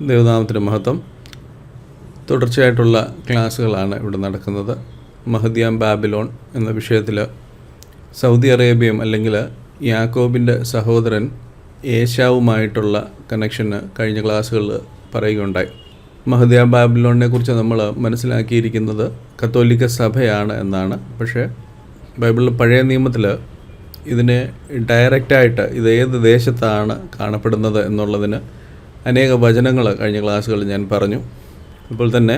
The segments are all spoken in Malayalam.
ദൈവനാമത്തിന് മഹത്വം. തുടർച്ചയായിട്ടുള്ള ക്ലാസ്സുകളാണ് ഇവിടെ നടക്കുന്നത്. മഹദിയാം ബാബിലോൺ എന്ന വിഷയത്തിൽ സൗദി അറേബ്യയും അല്ലെങ്കിൽ യാക്കോബിന്റെ സഹോദരൻ ഏഷ്യാവുമായിട്ടുള്ള കണക്ഷന് കഴിഞ്ഞ ക്ലാസ്സുകളിൽ പറയുകയുണ്ടായി. മഹദിയാം ബാബിലോണിനെ കുറിച്ച് നമ്മൾ മനസ്സിലാക്കിയിരിക്കുന്നത് കത്തോലിക്ക സഭയാണ് എന്നാണ്. പക്ഷേ ബൈബിളിൽ പഴയ നിയമത്തിൽ ഇതിനെ ഡയറക്റ്റായിട്ട് ഇത് ഏത് ദേശത്താണ് കാണപ്പെടുന്നത് എന്നുള്ളതിന് അനേക വചനങ്ങൾ കഴിഞ്ഞ ക്ലാസ്സുകളിൽ ഞാൻ പറഞ്ഞു. അപ്പോൾ തന്നെ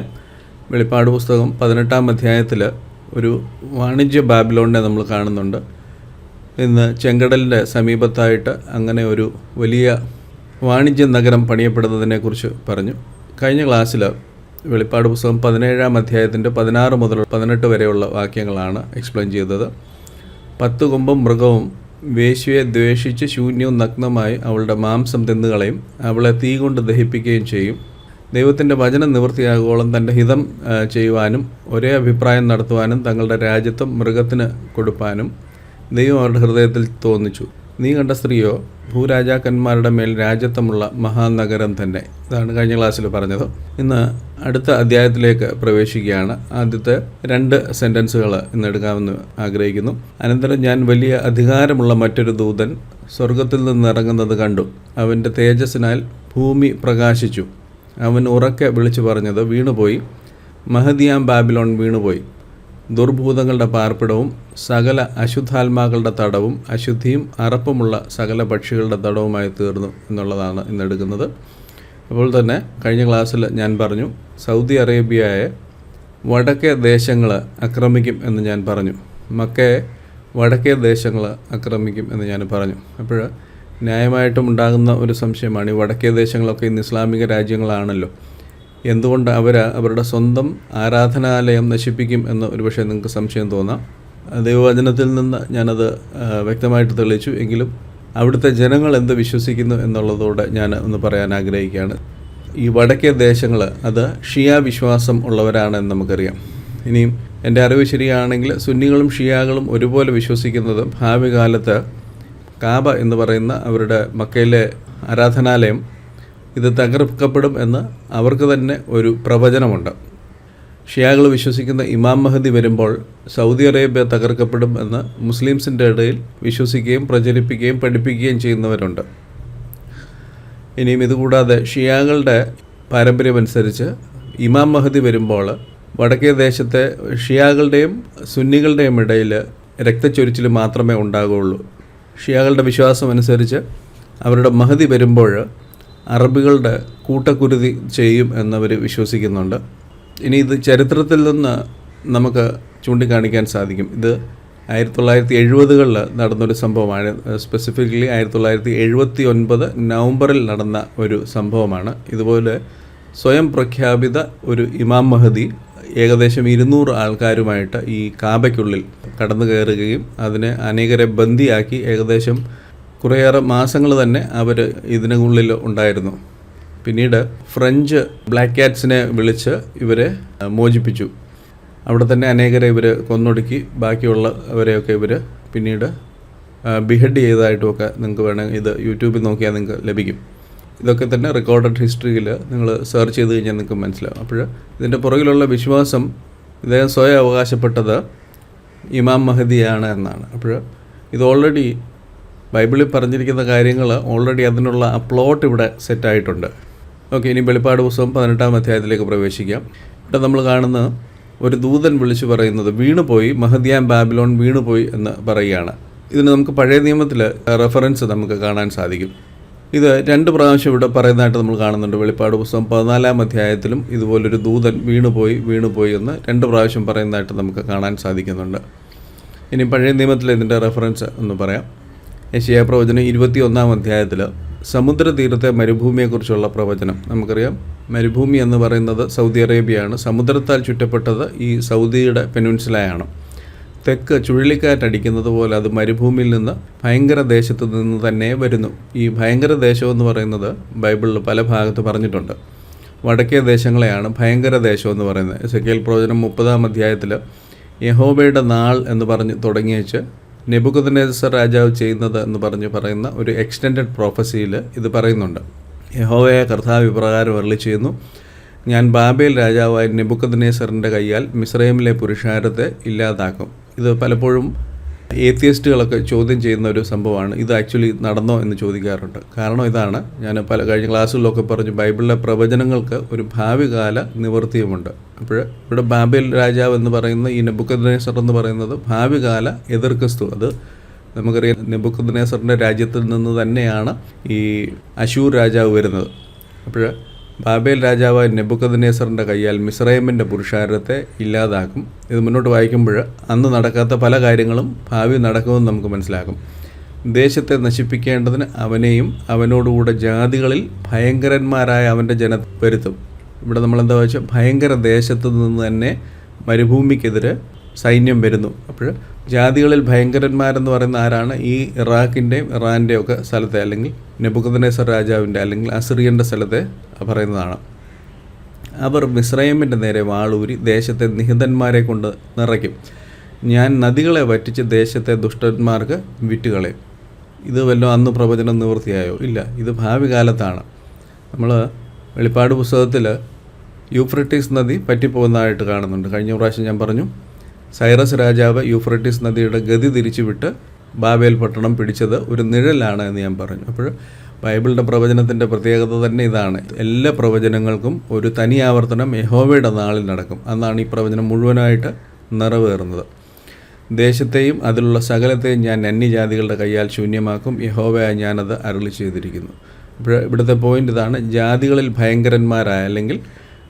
വെളിപ്പാട് പുസ്തകം പതിനെട്ടാം അധ്യായത്തിൽ ഒരു വാണിജ്യ ബാബിലോണിനെ നമ്മൾ കാണുന്നുണ്ട്. ഇന്ന് ചെങ്കടലിന്റെ സമീപത്തായിട്ട് അങ്ങനെ ഒരു വലിയ വാണിജ്യ നഗരം പണിയപ്പെടുന്നതിനെക്കുറിച്ച് പറഞ്ഞു. കഴിഞ്ഞ ക്ലാസ്സിൽ വെളിപ്പാട് പുസ്തകം പതിനേഴാം അധ്യായത്തിന്റെ പതിനാറ് മുതൽ പതിനെട്ട് വരെയുള്ള വാക്യങ്ങളാണ് എക്സ്പ്ലെയിൻ ചെയ്തത്. പത്ത് കൊമ്പും മൃഗവും വേശ്യയെ ദ്വേഷിച്ച് ശൂന്യവും നഗ്നമായി അവളുടെ മാംസം തിന്നുകളയും അവളെ തീ കൊണ്ട് ദഹിപ്പിക്കുകയും ചെയ്യും. ദൈവത്തിന്റെ വചനം നിവൃത്തിയാകുവോളം തന്റെ ഹിതം ചെയ്യുവാനും ഒരേ അഭിപ്രായം നടത്തുവാനും തങ്ങളുടെ രാജ്യത്വം മൃഗത്തിന് കൊടുപ്പാനും ദൈവം അവരുടെ ഹൃദയത്തിൽ തോന്നിച്ചു. നീ കണ്ട സ്ത്രീയോ ഭൂരാജാക്കന്മാരുടെ മേൽ രാജ്യത്വമുള്ള മഹാനഗരം തന്നെ. ഇതാണ് കഴിഞ്ഞ ക്ലാസ്സിൽ പറഞ്ഞത്. ഇന്ന് അടുത്ത അധ്യായത്തിലേക്ക് പ്രവേശിക്കുകയാണ്. ആദ്യത്തെ രണ്ട് സെന്റൻസുകൾ ഇന്ന് എടുക്കാമെന്ന് ആഗ്രഹിക്കുന്നു. അനന്തരം ഞാൻ വലിയ അധികാരമുള്ള മറ്റൊരു ദൂതൻ സ്വർഗത്തിൽ നിന്ന് ഇറങ്ങുന്നത് കണ്ടു. അവന്റെ തേജസ്സിനാൽ ഭൂമി പ്രകാശിച്ചു. അവൻ ഉറക്കെ വിളിച്ചു പറഞ്ഞത് വീണുപോയി. മഹദിയാം ബാബിലോൺ വീണുപോയി. ദുർഭൂതങ്ങളുടെ പാർപ്പിടവും സകല അശുദ്ധാത്മാക്കളുടെ തടവും അശുദ്ധിയും അറപ്പുമുള്ള സകല പക്ഷികളുടെ തടവുമായി തീർന്നു എന്നുള്ളതാണ് ഇന്നെടുക്കുന്നത് അപ്പോൾ തന്നെ കഴിഞ്ഞ ക്ലാസ്സിൽ ഞാൻ പറഞ്ഞു സൗദി അറേബ്യയെ വടക്കേ ദേശങ്ങൾ ആക്രമിക്കും എന്ന് ഞാൻ പറഞ്ഞു. മക്കയെ വടക്കേ ദേശങ്ങൾ ആക്രമിക്കും എന്ന് ഞാൻ പറഞ്ഞു. അപ്പോൾ ന്യായമായിട്ടും ഉണ്ടാകുന്ന ഒരു സംശയമാണ് ഈ വടക്കേ ദേശങ്ങളൊക്കെ ഇന്ന് ഇസ്ലാമിക രാജ്യങ്ങളാണല്ലോ. എന്തുകൊണ്ട് അവർ അവരുടെ സ്വന്തം ആരാധനാലയം നശിപ്പിക്കും എന്ന് ഒരുപക്ഷെ നിങ്ങൾക്ക് സംശയം തോന്നാം. ദൈവവചനത്തിൽ നിന്ന് ഞാനത് വ്യക്തമായിട്ട് തെളിയിച്ചു. എങ്കിലും അവിടുത്തെ ജനങ്ങൾ എന്ത് വിശ്വസിക്കുന്നു എന്നുള്ളതോടെ ഞാൻ ഒന്ന് പറയാൻ ആഗ്രഹിക്കുകയാണ്. ഈ വടക്കേ ദേശങ്ങൾ അത് ഷിയ വിശ്വാസം ഉള്ളവരാണെന്ന് നമുക്കറിയാം. ഇനിയും എന്റെ അറിവ് ശരിയാണെങ്കിൽ സുന്നികളും ഷിയാകളും ഒരുപോലെ വിശ്വസിക്കുന്നത് ഭാവി കാലത്ത് കാബ എന്ന് പറയുന്ന അവരുടെ മക്കയിലെ ആരാധനാലയം ഇത് തകർക്കപ്പെടും എന്ന് അവർക്ക് തന്നെ ഒരു പ്രവചനമുണ്ട്. ഷിയാകൾ വിശ്വസിക്കുന്ന ഇമാം മഹദി വരുമ്പോൾ സൗദി അറേബ്യ തകർക്കപ്പെടും എന്ന് മുസ്ലിംസിന്റെ ഇടയിൽ വിശ്വസിക്കുകയും പ്രചരിപ്പിക്കുകയും പഠിപ്പിക്കുകയും ചെയ്യുന്നവരുണ്ട്. ഇനിയും ഇതുകൂടാതെ ഷിയാകളുടെ പാരമ്പര്യമനുസരിച്ച് ഇമാം മഹദി വരുമ്പോൾ വടക്കേ ദേശത്തെ ഷിയാകളുടെയും സുന്നികളുടെയും ഇടയിൽ രക്തച്ചൊരിച്ചിൽ മാത്രമേ ഉണ്ടാകുകയുള്ളൂ. ഷിയാകളുടെ വിശ്വാസം അനുസരിച്ച് അവരുടെ മഹദി വരുമ്പോൾ അറബികളുടെ കൂട്ടക്കുരുതി ചെയ്യും എന്നവർ വിശ്വസിക്കുന്നുണ്ട്. ഇനി ഇത് ചരിത്രത്തിൽ നിന്ന് നമുക്ക് ചൂണ്ടിക്കാണിക്കാൻ സാധിക്കും. ഇത് ആയിരത്തി തൊള്ളായിരത്തി എഴുപതുകളിൽ നടന്നൊരു സംഭവമാണ്. സ്പെസിഫിക്കലി ആയിരത്തി തൊള്ളായിരത്തി എഴുപത്തി ഒൻപത് നവംബറിൽ നടന്ന ഒരു സംഭവമാണ്. ഇതുപോലെ സ്വയം പ്രഖ്യാപിത ഒരു ഇമാം മഹദി ഏകദേശം ഇരുന്നൂറ് ആൾക്കാരുമായിട്ട് ഈ കാബയ്ക്കുള്ളിൽ കടന്നു കയറുകയും അതിനെ അനേകരെ ബന്ദിയാക്കി ഏകദേശം കുറേയേറെ മാസങ്ങൾ തന്നെ അവർ ഇതിനുള്ളിൽ ഉണ്ടായിരുന്നു. പിന്നീട് ഫ്രഞ്ച് ബ്ലാക്ക് ക്യാറ്റ്സിനെ വിളിച്ച് ഇവരെ മോചിപ്പിച്ചു. അവിടെ തന്നെ അനേകരെ ഇവർ കൊന്നൊടുക്കി. ബാക്കിയുള്ള അവരെയൊക്കെ ഇവർ പിന്നീട് ബിഹഡ് ചെയ്തതായിട്ടുമൊക്കെ നിങ്ങൾക്ക് വേണമെങ്കിൽ ഇത് യൂട്യൂബിൽ നോക്കിയാൽ നിങ്ങൾക്ക് ലഭിക്കും. ഇതൊക്കെ തന്നെ റെക്കോർഡഡ് ഹിസ്റ്ററിയിൽ നിങ്ങൾ സെർച്ച് ചെയ്ത് കഴിഞ്ഞാൽ നിങ്ങൾക്ക് മനസ്സിലാവും. അപ്പോൾ ഇതിന്റെ പുറകിലുള്ള വിശ്വാസം ഇദ്ദേഹം സ്വയം അവകാശപ്പെട്ടത് ഇമാം മഹദിയാണ് എന്നാണ്. അപ്പോൾ ഇത് ഓൾറെഡി ബൈബിളിൽ പറഞ്ഞിരിക്കുന്ന കാര്യങ്ങൾ ഓൾറെഡി അതിനുള്ള ആ പ്ലോട്ട് ഇവിടെ സെറ്റായിട്ടുണ്ട്. ഓക്കെ ഇനി വെളിപ്പാട് പുസ്തകം പതിനെട്ടാം അധ്യായത്തിലേക്ക് പ്രവേശിക്കാം. ഇവിടെ നമ്മൾ കാണുന്ന ഒരു ദൂതൻ വിളിച്ചു പറയുന്നത് വീണുപോയി മഹദിയാം ബാബിലോൺ വീണുപോയി എന്ന് പറയുകയാണ്. ഇതിന് നമുക്ക് പഴയ നിയമത്തിൽ റെഫറൻസ് നമുക്ക് കാണാൻ സാധിക്കും. ഇത് രണ്ട് പ്രാവശ്യം ഇവിടെ പറയുന്നതായിട്ട് നമ്മൾ കാണുന്നുണ്ട്. വെളിപ്പാട് പുസ്തകം പതിനാലാം അധ്യായത്തിലും ഇതുപോലൊരു ദൂതൻ വീണുപോയി വീണുപോയി എന്ന് രണ്ട് പ്രാവശ്യം പറയുന്നതായിട്ട് നമുക്ക് കാണാൻ സാധിക്കുന്നുണ്ട്. ഇനി പഴയ നിയമത്തിൽ ഇതിന്റെ റെഫറൻസ് എന്ന് പറയാം. യശയാ പ്രവചനം ഇരുപത്തി ഒന്നാം അധ്യായത്തിൽ സമുദ്രതീരത്തെ മരുഭൂമിയെക്കുറിച്ചുള്ള പ്രവചനം. നമുക്കറിയാം മരുഭൂമി എന്ന് പറയുന്നത് സൗദി അറേബ്യയാണ്. സമുദ്രത്താൽ ചുറ്റപ്പെട്ടത് ഈ സൗദിയുടെ പെനുൻസിലയാണ്. തെക്ക് ചുഴലിക്കാറ്റടിക്കുന്നത് പോലെ അത് മരുഭൂമിയിൽ നിന്ന് ഭയങ്കര ദേശത്ത് നിന്ന് തന്നെ വരുന്നു. ഈ ഭയങ്കര ദേശം എന്ന് പറയുന്നത് ബൈബിളിൽ പല ഭാഗത്ത് പറഞ്ഞിട്ടുണ്ട്. വടക്കേ ദേശങ്ങളെയാണ് ഭയങ്കര ദേശം എന്ന് പറയുന്നത്. സെക്കേൽ പ്രവചനം മുപ്പതാം അധ്യായത്തിൽ യഹോബയുടെ നാൾ എന്ന് പറഞ്ഞ് തുടങ്ങി വെച്ച് നെബുക്കദ്നേസർ രാജാവ് ചെയ്യുന്നത് എന്ന് പറഞ്ഞ് പറയുന്ന ഒരു എക്സ്റ്റെൻഡഡ് പ്രോഫസിയിൽ ഇത് പറയുന്നുണ്ട്. യഹോവയെ കർത്താവ് ഇപ്രകാരം അരളി ചെയ്യുന്നു ഞാൻ ബാബേൽ രാജാവായ നെബുക്കദ്നേസറിന്റെ കൈയാൽ മിസ്രൈമിലെ പുരുഷാരത്തെ ഇല്ലാതാക്കും. ഇത് പലപ്പോഴും ഏത്തിയസ്റ്റുകളൊക്കെ ചോദ്യം ചെയ്യുന്ന ഒരു സംഭവമാണ്. ഇത് ആക്ച്വലി നടന്നോ എന്ന് ചോദിക്കാറുണ്ട്. കാരണം ഇതാണ് ഞാൻ പല കഴിഞ്ഞ ക്ലാസ്സുകളിലൊക്കെ പറഞ്ഞു ബൈബിളിലെ പ്രവചനങ്ങൾക്ക് ഒരു ഭാവികാല നിവൃത്തിയുമുണ്ട് അപ്പോൾ ഇവിടെ ബാബേൽ രാജാവ് എന്ന് പറയുന്ന ഈ നെബുക്കദ്നേസർ എന്ന് പറയുന്നത് ഭാവികാല കാല എതിർ അത് നമുക്കറിയാം നെബുക്കദ്നേസറിന്റെ രാജ്യത്തിൽ നിന്ന് തന്നെയാണ് ഈ അശൂർ രാജാവ് വരുന്നത്. അപ്പോൾ ബാബേൽ രാജാവ് നെബുക്കദനേസറിന്റെ കൈയാൽ മിസ്രൈമിന്റെ പുരുഷാരത്തെ ഇല്ലാതാക്കും. ഇത് മുന്നോട്ട് വായിക്കുമ്പോൾ അന്ന് നടക്കാത്ത പല കാര്യങ്ങളും ഭാവി നടക്കുമെന്ന് നമുക്ക് മനസ്സിലാക്കും ദേശത്തെ നശിപ്പിക്കേണ്ടതിന് അവനെയും അവനോടുകൂടെ ജാതികളിൽ ഭയങ്കരന്മാരായ അവന്റെ ജന വരുത്തും. ഇവിടെ നമ്മളെന്താ വെച്ചാൽ ഭയങ്കര ദേശത്ത് നിന്ന് തന്നെ മരുഭൂമിക്കെതിരെ സൈന്യം വരുന്നു. അപ്പോൾ ജാതികളിൽ ഭയങ്കരന്മാരെന്ന് പറയുന്ന ആരാണ്? ഈ ഇറാഖിന്റെയും ഇറാന്റെയും ഒക്കെ സ്ഥലത്തെ അല്ലെങ്കിൽ നെബുക്കദ്നേസർ രാജാവിന്റെ അല്ലെങ്കിൽ അസിറിയന്റെ സ്ഥലത്തെ പറയുന്നതാണ്. അവർ മിസ്രൈമിന്റെ നേരെ വാളൂരി ദേശത്തെ നിഹിതന്മാരെ കൊണ്ട് നിറയ്ക്കും. ഞാൻ നദികളെ വറ്റിച്ച് ദേശത്തെ ദുഷ്ടന്മാർക്ക് വിറ്റുകളയും. ഇത് വല്ലതും അന്ന് പ്രവചനം നിവൃത്തിയായോ? ഇല്ല ഇത് ഭാവി കാലത്താണ് നമ്മൾ വെളിപ്പാട് പുസ്തകത്തിൽ യൂഫ്രട്ടീസ് നദി പറ്റിപ്പോകുന്നതായിട്ട് കാണുന്നുണ്ട്. കഴിഞ്ഞ പ്രാവശ്യം ഞാൻ പറഞ്ഞു സൈറസ് രാജാവ് യൂഫ്രട്ടീസ് നദിയുടെ ഗതി തിരിച്ചുവിട്ട് ബാബേൽ പട്ടണം പിടിച്ചത് ഒരു നിഴലാണ് എന്ന് ഞാൻ പറഞ്ഞു. അപ്പോൾ ബൈബിളിന്റെ പ്രവചനത്തിന്റെ പ്രത്യേകത തന്നെ ഇതാണ്. എല്ലാ പ്രവചനങ്ങൾക്കും ഒരു തനി ആവർത്തനം യഹോവയുടെ നാളിൽ നടക്കും. അന്നാണ് ഈ പ്രവചനം മുഴുവനായിട്ട് നിറവേറുന്നത്. ദേശത്തെയും അതിലുള്ള സകലത്തെയും ഞാൻ അന്യജാതികളുടെ കൈയാൽ ശൂന്യമാക്കും. യഹോവയായി ഞാനത് അരളി ചെയ്തിരിക്കുന്നു. ഇവിടുത്തെ പോയിന്റ് ഇതാണ്. ജാതികളിൽ ഭയങ്കരന്മാരായ അല്ലെങ്കിൽ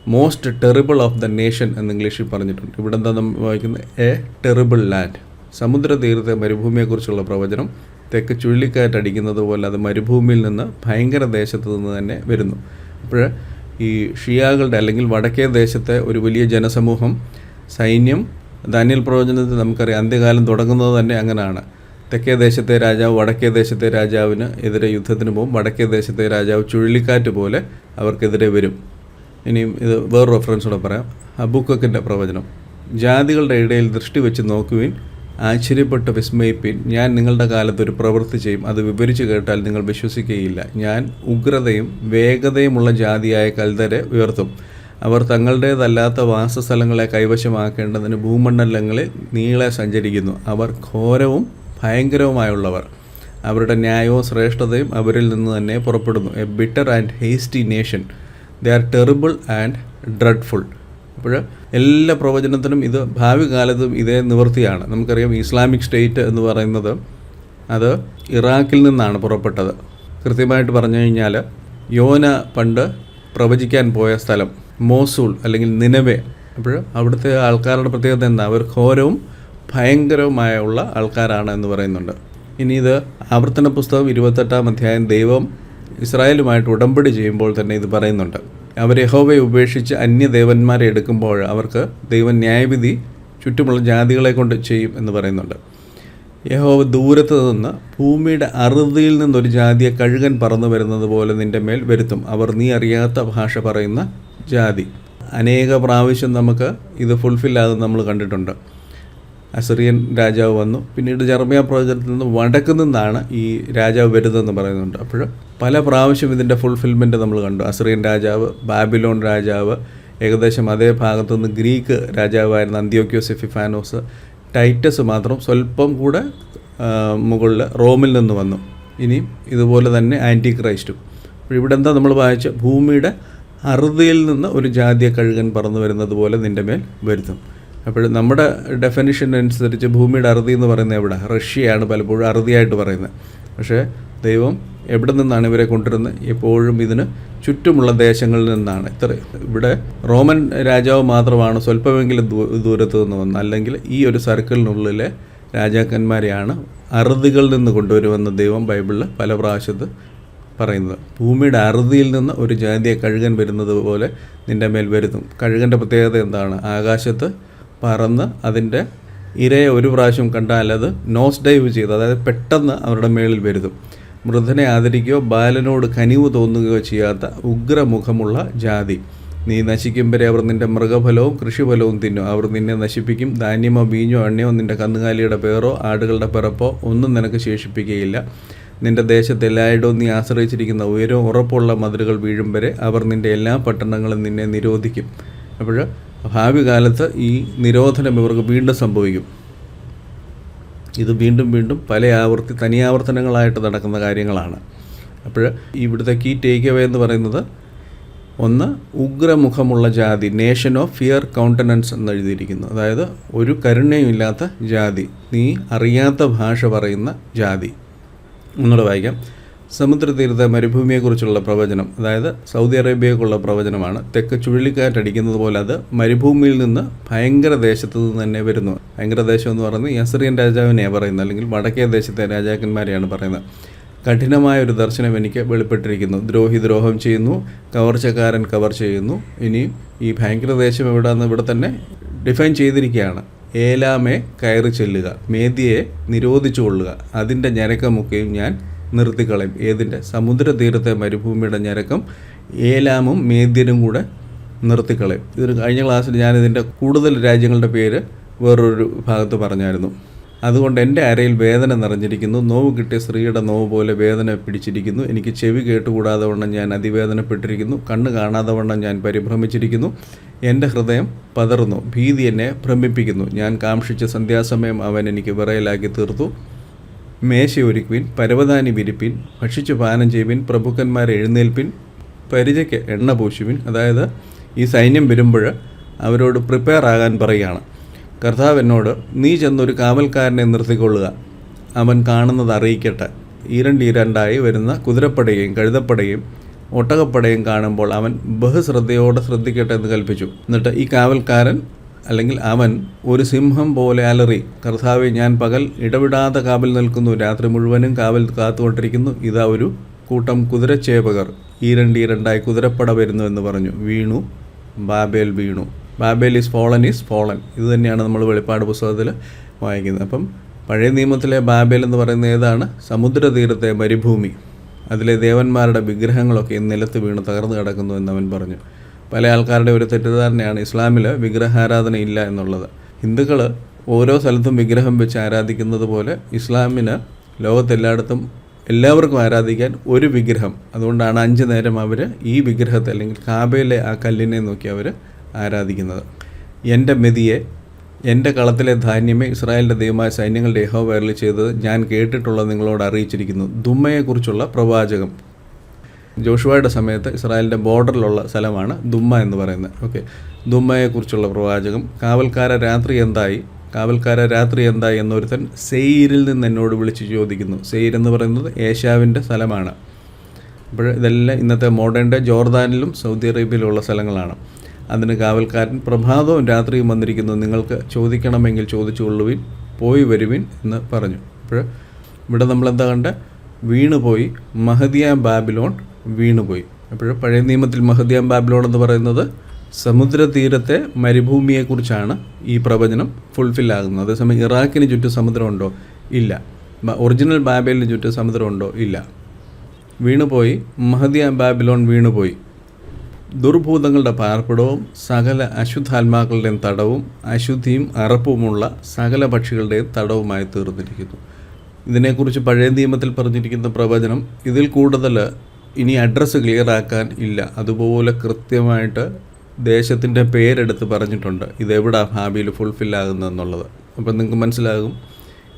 most terrible of the nation എന്ന് ഇംഗ്ലീഷിൽ പറഞ്ഞിട്ടുണ്ട്. ഇവിടെ എന്താ നമ്മൾ വായിക്കുന്നത്? എ ടെറിബിൾ ലാൻഡ് സമുദ്രതീരത്തെ മരുഭൂമിയെക്കുറിച്ചുള്ള പ്രവചനം. തെക്ക് ചുഴലിക്കാറ്റ് അടിക്കുന്നത് പോലെ അത് മരുഭൂമിയിൽ നിന്ന് ഭയങ്കര ദേശത്ത് നിന്ന് തന്നെ വരുന്നു. അപ്പോൾ ഈ ഷിയാകളുടെ അല്ലെങ്കിൽ വടക്കേ ദേശത്തെ ഒരു വലിയ ജനസമൂഹം സൈന്യം ദാനിയൽ പ്രവചനത്തിൽ നമുക്കറിയാം അന്ത്യകാലം തുടങ്ങുന്നത് തന്നെ അങ്ങനെയാണ്. തെക്കേ ദേശത്തെ രാജാവ് വടക്കേ ദേശത്തെ രാജാവിന് എതിരെ യുദ്ധത്തിന് പോകും. വടക്കേ ദേശത്തെ രാജാവ് ചുഴലിക്കാറ്റ് പോലെ അവർക്കെതിരെ വരും. ഇനിയും ഇത് വേറെ റെഫറൻസോടെ പറയാം. അബുക്കക്കിന്റെ പ്രവചനം. ജാതികളുടെ ഇടയിൽ ദൃഷ്ടി വെച്ച് നോക്കുവിൻ ആശ്ചര്യപ്പെട്ട് വിസ്മയിപ്പിൻ. ഞാൻ നിങ്ങളുടെ കാലത്ത് ഒരു പ്രവൃത്തി ചെയ്യും. അത് വിവരിച്ചു കേട്ടാൽ നിങ്ങൾ വിശ്വസിക്കുകയില്ല. ഞാൻ ഉഗ്രതയും വേഗതയുമുള്ള ജാതിയായ കൽതരെ ഉയർത്തും. അവർ തങ്ങളുടേതല്ലാത്ത വാസസ്ഥലങ്ങളെ കൈവശമാക്കേണ്ടതിന് ഭൂമണ്ഡലങ്ങളിൽ നീളെ സഞ്ചരിക്കുന്നു. അവർ ഘോരവും ഭയങ്കരവുമായുള്ളവർ. അവരുടെ ന്യായവും ശ്രേഷ്ഠതയും അവരിൽ നിന്ന് തന്നെ പുറപ്പെടുന്നു. A bitter and hasty nation they are terrible and dreadful അപ്പോൾ എല്ലാ പ്രവചനത്തിനും ഇത് ഭാവി കാലത്തും ഇതേ നിവൃത്തിയാണ്. നമുക്കറിയാം ഇസ്ലാമിക് സ്റ്റേറ്റ് എന്ന് പറയുന്നത് അത് ഇറാഖിൽ നിന്നാണ് പുറപ്പെട്ടത്. കൃത്യമായിട്ട് പറഞ്ഞു കഴിഞ്ഞാൽ യോന പണ്ട് പ്രവചിക്കാൻ പോയ സ്ഥലം മോസൂൾ അല്ലെങ്കിൽ നിനവെ. അപ്പോൾ അവിടുത്തെ ആൾക്കാരുടെ പ്രത്യേകത എന്താ? അവർ ഘോരവും ഭയങ്കരവുമായ ഉള്ള ആൾക്കാരാണ് എന്ന് പറയുന്നുണ്ട്. ഇനി ഇത് ആവർത്തന പുസ്തകം ഇരുപത്തെട്ടാം അധ്യായം ദൈവം ഇസ്രായേലുമായിട്ട് ഉടമ്പടി ചെയ്യുമ്പോൾ തന്നെ ഇത് പറയുന്നുണ്ട്. അവർ യഹോവയെ ഉപേക്ഷിച്ച് അന്യദേവന്മാരെ എടുക്കുമ്പോൾ അവർക്ക് ദൈവം ന്യായവിധി ചുറ്റുമുള്ള ജാതികളെ കൊണ്ട് ചെയ്യും എന്ന് പറയുന്നുണ്ട്. യഹോവ ദൂരത്ത് നിന്ന് ഭൂമിയുടെ അറുതിയിൽ നിന്നൊരു ജാതിയെ കഴുകൻ പറന്നു വരുന്നത് പോലെ നിന്റെ മേൽ വരുത്തും. അവർ നീ അറിയാത്ത ഭാഷ പറയുന്ന ജാതി. അനേക പ്രാവശ്യം നമുക്ക് ഇത് ഫുൾഫിൽ ഫുൾഫില്ലാതെ നമ്മൾ കണ്ടിട്ടുണ്ട്. അസറിയൻ രാജാവ് വന്നു. പിന്നീട് ജർമ്മിയ പ്രവചനത്തിൽ നിന്ന് വടക്ക് നിന്നാണ് ഈ രാജാവ് വരുന്നതെന്ന് പറയുന്നുണ്ട്. അപ്പോൾ പല പ്രാവശ്യം ഇതിന്റെ ഫുൾഫിൽമെന്റ് നമ്മൾ കണ്ടു. അസറിയൻ രാജാവ് ബാബിലോൺ രാജാവ് ഏകദേശം അതേ ഭാഗത്തു നിന്ന് ഗ്രീക്ക് രാജാവായിരുന്ന അന്ത്യോക്യോസ് എഫിഫാനോസ് ടൈറ്റസ് മാത്രം സ്വല്പം കൂടെ മുകളിൽ റോമിൽ നിന്ന് വന്നു. ഇനിയും ഇതുപോലെ തന്നെ ആന്റി ക്രൈസ്റ്റും അപ്പോൾ ഇവിടെ എന്താ നമ്മൾ വായിച്ച? ഭൂമിയുടെ അറുതിയിൽ നിന്ന് ഒരു ജാതിയ കഴുകൻ പറന്നു വരുന്നത് പോലെ നിന്റെ മേൽ വരുത്തും. അപ്പോൾ നമ്മുടെ ഡെഫിനിഷൻ അനുസരിച്ച് ഭൂമിയുടെ അറുതി എന്ന് പറയുന്നത് എവിടെ റഷ്യയാണ് പലപ്പോഴും അറുതിയായിട്ട് പറയുന്നത്. പക്ഷേ ദൈവം എവിടെ നിന്നാണ് ഇവരെ കൊണ്ടുവരുന്നത്? എപ്പോഴും ഇതിന് ചുറ്റുമുള്ള ദേശങ്ങളിൽ നിന്നാണ്. ഇത്ര ഇവിടെ റോമൻ രാജാവ് മാത്രമാണ് സ്വല്പമെങ്കിലും ദൂരത്ത് നിന്ന് വന്നത്. അല്ലെങ്കിൽ ഈ ഒരു സർക്കിളിനുള്ളിലെ രാജാക്കന്മാരെയാണ് അറുതികളിൽ നിന്ന് കൊണ്ടുവരുമെന്ന് ദൈവം ബൈബിളിൽ പല പ്രാവശ്യത്ത് പറയുന്നത്. ഭൂമിയുടെ അറുതിയിൽ നിന്ന് ഒരു ജാതിയെ കഴുകൻ വരുന്നത് പോലെ നിന്റെ മേൽ വരുത്തും കഴുകന്റെ പ്രത്യേകത എന്താണ്? ആകാശത്ത് പറന്ന് അതിന്റെ ഇരയെ ഒരു പ്രാവശ്യം കണ്ടാൽ അത് നോസ് ഡൈവ് ചെയ്ത് അതായത് പെട്ടെന്ന് അവരുടെ മേളിൽ വരുത്തും മൃതനെ ആദരിക്കുകയോ ബാലനോട് കനിവ് തോന്നുകയോ ചെയ്യാത്ത ഉഗ്രമുഖമുള്ള ജാതി. നീ നശിക്കും വരെ അവർ നിന്റെ മൃഗഫലവും കൃഷിഫലവും തിന്നും. അവർ നിന്നെ നശിപ്പിക്കും. ധാന്യമോ ബീഞ്ഞോ എണ്ണയോ നിന്റെ കന്നുകാലിയുടെ പേറോ ആടുകളുടെ പിറപ്പോ ഒന്നും നിനക്ക് ശേഷിപ്പിക്കുകയില്ല. നിന്റെ ദേശത്ത് എല്ലായിടവും നീ ആശ്രയിച്ചിരിക്കുന്ന ഉയരവും ഉറപ്പുള്ള മതിലുകൾ വീഴും വരെ അവർ നിന്റെ എല്ലാ പട്ടണങ്ങളും നിന്നെ നിരോധിക്കും. അപ്പോൾ ഭാവി കാലത്ത് ഈ നിരോധനം ഇവർക്ക് വീണ്ടും സംഭവിക്കും. ഇത് വീണ്ടും വീണ്ടും പല ആവർത്തി തനിയാവർത്തനങ്ങളായിട്ട് നടക്കുന്ന കാര്യങ്ങളാണ്. അപ്പോൾ ഇവിടുത്തെ കീ ടേക്ക് അവേ എന്ന് പറയുന്നത് ഒന്ന് ഉഗ്രമുഖമുള്ള ജാതി നേഷൻ ഓഫ് ഫിയർ കൗണ്ടനൻസ് എന്ന് എഴുതിയിരിക്കുന്നു. അതായത് ഒരു കരുണയുമില്ലാത്ത ജാതി നീ അറിയാത്ത ഭാഷ പറയുന്ന ജാതി. ഒന്നുകൂടെ വായിക്കാം. സമുദ്രതീരത്തെ മരുഭൂമിയെക്കുറിച്ചുള്ള പ്രവചനം അതായത് സൗദി അറേബ്യയ്ക്കുള്ള പ്രവചനമാണ്. തെക്ക് ചുഴലിക്കാറ്റടിക്കുന്നത് പോലെ അത് മരുഭൂമിയിൽ നിന്ന് ഭയങ്കര ദേശത്ത് നിന്ന് തന്നെ വരുന്നു. ഭയങ്കര ദേശം എന്ന് പറയുന്നത് യസറിയൻ രാജാവിനെയാണ് പറയുന്നത് അല്ലെങ്കിൽ വടക്കേ ദേശത്തെ രാജാക്കന്മാരെയാണ് പറയുന്നത്. കഠിനമായ ഒരു ദർശനം എനിക്ക് വെളിപ്പെട്ടിരിക്കുന്നു. ദ്രോഹി ദ്രോഹം ചെയ്യുന്നു കവർച്ചക്കാരൻ കവർ ചെയ്യുന്നു. ഇനിയും ഈ ഭയങ്കര ദേശം എവിടെയെന്ന് ഇവിടെ തന്നെ ഡിഫൈൻ ചെയ്തിരിക്കുകയാണ്. ഏലാമെ കയറി ചെല്ലുക മേദിയെ നിരോധിച്ചു കൊള്ളുക അതിന്റെ ഞരക്കമൊക്കെയും ഞാൻ നിർത്തിക്കളയും. ഏതിന്റെ? സമുദ്രതീരത്തെ മരുഭൂമിയുടെ ഞരക്കം ഏലാമും മേദ്യനും കൂടെ നിർത്തിക്കളയും. ഇതൊരു കഴിഞ്ഞ ക്ലാസ്സിൽ ഞാനിതിന്റെ കൂടുതൽ രാജ്യങ്ങളുടെ പേര് വേറൊരു ഭാഗത്ത് പറഞ്ഞായിരുന്നു. അതുകൊണ്ട് എന്റെ അരയിൽ വേദന നിറഞ്ഞിരിക്കുന്നു. നോവ് കിട്ടിയ സ്ത്രീയുടെ നോവ് പോലെ വേദന പിടിച്ചിരിക്കുന്നു. എനിക്ക് ചെവി കേട്ടുകൂടാതെ വണ്ണം ഞാൻ അതിവേദനപ്പെട്ടിരിക്കുന്നു. കണ്ണ് കാണാതെ വണ്ണം ഞാൻ പരിഭ്രമിച്ചിരിക്കുന്നു. എന്റെ ഹൃദയം പതറുന്നു. ഭീതി എന്നെ ഭ്രമിപ്പിക്കുന്നു. ഞാൻ കാക്ഷിച്ച സന്ധ്യാസമയം അവൻ എനിക്ക് വിറയലാക്കി തീർത്തു. മേശയൊരുക്കുവിൻ പരവതാനി വിരിപ്പിൻ ഭക്ഷിച്ചു പാനം ചെയ്യുവിൻ പ്രഭുക്കന്മാരെ എഴുന്നേൽപ്പിൻ പരിചയ്ക്ക് എണ്ണ പൂശുവിൻ അതായത് ഈ സൈന്യം വരുമ്പോൾ അവരോട് പ്രിപ്പയർ ആകാൻ പറയുകയാണ്. കർത്താവ് എന്നോട് നീ ചെന്നൊരു കാവൽക്കാരനെ നിർത്തിക്കൊള്ളുക. അവൻ കാണുന്നത് അറിയിക്കട്ടെ. ഈരണ്ടീരണ്ടായി വരുന്ന കുതിരപ്പടയും കഴുതപ്പടയും ഒട്ടകപ്പടയും കാണുമ്പോൾ അവൻ ബഹുശ്രദ്ധയോടെ ശ്രദ്ധിക്കട്ടെ എന്ന് കൽപ്പിച്ചു. എന്നിട്ട് ഈ കാവൽക്കാരൻ അല്ലെങ്കിൽ അവൻ ഒരു സിംഹം പോലെ അലറി കർത്താവെ ഞാൻ പകൽ ഇടവിടാതെ കാവൽ നിൽക്കുന്നു. രാത്രി മുഴുവനും കാവൽ കാത്തുകൊണ്ടിരിക്കുന്നു. ഇതാ ഒരു കൂട്ടം കുതിരച്ചേപകർ ഈരണ്ടീരണ്ടായി കുതിരപ്പട വരുന്നു എന്ന് പറഞ്ഞു. വീണു. ബാബേൽ വീണു. Babel is fallen is fallen. ഇത് തന്നെയാണ് നമ്മൾ വെളിപ്പാട് പുസ്തകത്തിൽ വായിക്കുന്നത്. അപ്പം പഴയ നിയമത്തിലെ ബാബേൽ എന്ന് പറയുന്നത് ഏതാണ്? സമുദ്രതീരത്തെ മരുഭൂമി. അതിലെ ദേവന്മാരുടെ വിഗ്രഹങ്ങളൊക്കെ നിലത്ത് വീണ് തകർന്നു കിടക്കുന്നു എന്ന് അവൻ പറഞ്ഞു. പല ആൾക്കാരുടെ ഒരു തെറ്റിദ്ധാരണയാണ് ഇസ്ലാമിൽ വിഗ്രഹാരാധന ഇല്ല എന്നുള്ളത്. ഹിന്ദുക്കൾ ഓരോ സ്ഥലത്തും വിഗ്രഹം വെച്ച് ആരാധിക്കുന്നത് പോലെ ഇസ്ലാമിന് ലോകത്തെല്ലായിടത്തും എല്ലാവർക്കും ആരാധിക്കാൻ ഒരു വിഗ്രഹം. അതുകൊണ്ടാണ് അഞ്ച് നേരം അവർ ഈ വിഗ്രഹത്തെ അല്ലെങ്കിൽ കാബയിലെ ആ കല്ലിനെ നോക്കി അവർ ആരാധിക്കുന്നത്. എന്റെ മെതിയെ എന്റെ കളത്തിലെ ധാന്യമേ ഇസ്രായേലിന്റെ ദൈവമായ സൈന്യങ്ങളുടെ യഹോ വയറിൽ ചെയ്തത് ഞാൻ കേട്ടിട്ടുള്ളത് നിങ്ങളോട് അറിയിച്ചിരിക്കുന്നു. ദുമ്മയെക്കുറിച്ചുള്ള പ്രവാചകം. ജോഷുവയുടെ സമയത്ത് ഇസ്രായേലിന്റെ ബോർഡറിലുള്ള സ്ഥലമാണ് ദുമ്മ എന്ന് പറയുന്നത്. ഓക്കെ. ദുമ്മയെക്കുറിച്ചുള്ള പ്രവാചകം കാവൽക്കാര രാത്രി എന്തായി? കാവൽക്കാര രാത്രി എന്തായി? എന്നൊരുത്തൻ സെയിരിൽ നിന്ന് എന്നോട് വിളിച്ച് ചോദിക്കുന്നു. സെയിർ എന്ന് പറയുന്നത് ഏഷ്യാവിന്റെ സ്ഥലമാണ്. അപ്പോൾ ഇതെല്ലാം ഇന്നത്തെ മോഡേൺ ഡേ ജോർദാനിലും സൗദി അറേബ്യയിലുള്ള സ്ഥലങ്ങളാണ്. അതിന് കാവൽക്കാരൻ പ്രഭാതവും രാത്രിയും വന്നിരിക്കുന്നു. നിങ്ങൾക്ക് ചോദിക്കണമെങ്കിൽ ചോദിച്ചുകൊള്ളുവിൻ പോയി വരുവിൻ എന്ന് പറഞ്ഞു. അപ്പോൾ ഇവിടെ നമ്മളെന്താ കണ്ട വീണുപോയി മഹദിയ ബാബിലോൺ വീണുപോയി. അപ്പോൾ പഴയ നിയമത്തിൽ മഹദിയ ബാബ്ലോൺ എന്ന് പറയുന്നത് സമുദ്രതീരത്തെ മരുഭൂമിയെക്കുറിച്ചാണ് ഈ പ്രവചനം ഫുൾഫിൽ ആകുന്നത്. അതേസമയം ഇറാഖിന് ചുറ്റും സമുദ്രമുണ്ടോ? ഇല്ല. ഒറിജിനൽ ബാബേലിന് ചുറ്റും സമുദ്രമുണ്ടോ? ഇല്ല. വീണുപോയി മഹദിയ ബാബിലോൺ വീണുപോയി. ദുർഭൂതങ്ങളുടെ പാർപ്പിടവും സകല അശുദ്ധാത്മാക്കളുടെയും തടവും അശുദ്ധിയും അറപ്പുമുള്ള സകല പക്ഷികളുടെയും തടവുമായി തീർന്നിരിക്കുന്നു. ഇതിനെക്കുറിച്ച് പഴയ നിയമത്തിൽ പറഞ്ഞിരിക്കുന്ന പ്രവചനം ഇതിൽ കൂടുതൽ ഇനി അഡ്രസ്സ് ക്ലിയർ ആക്കാൻ ഇല്ല. അതുപോലെ കൃത്യമായിട്ട് ദേശത്തിന്റെ പേരെടുത്ത് പറഞ്ഞിട്ടുണ്ട്. ഇതെവിടാ ഭാവിയിൽ ഫുൾഫിൽ ആകുന്നതെന്നുള്ളത്. അപ്പം നിങ്ങൾക്ക് മനസ്സിലാകും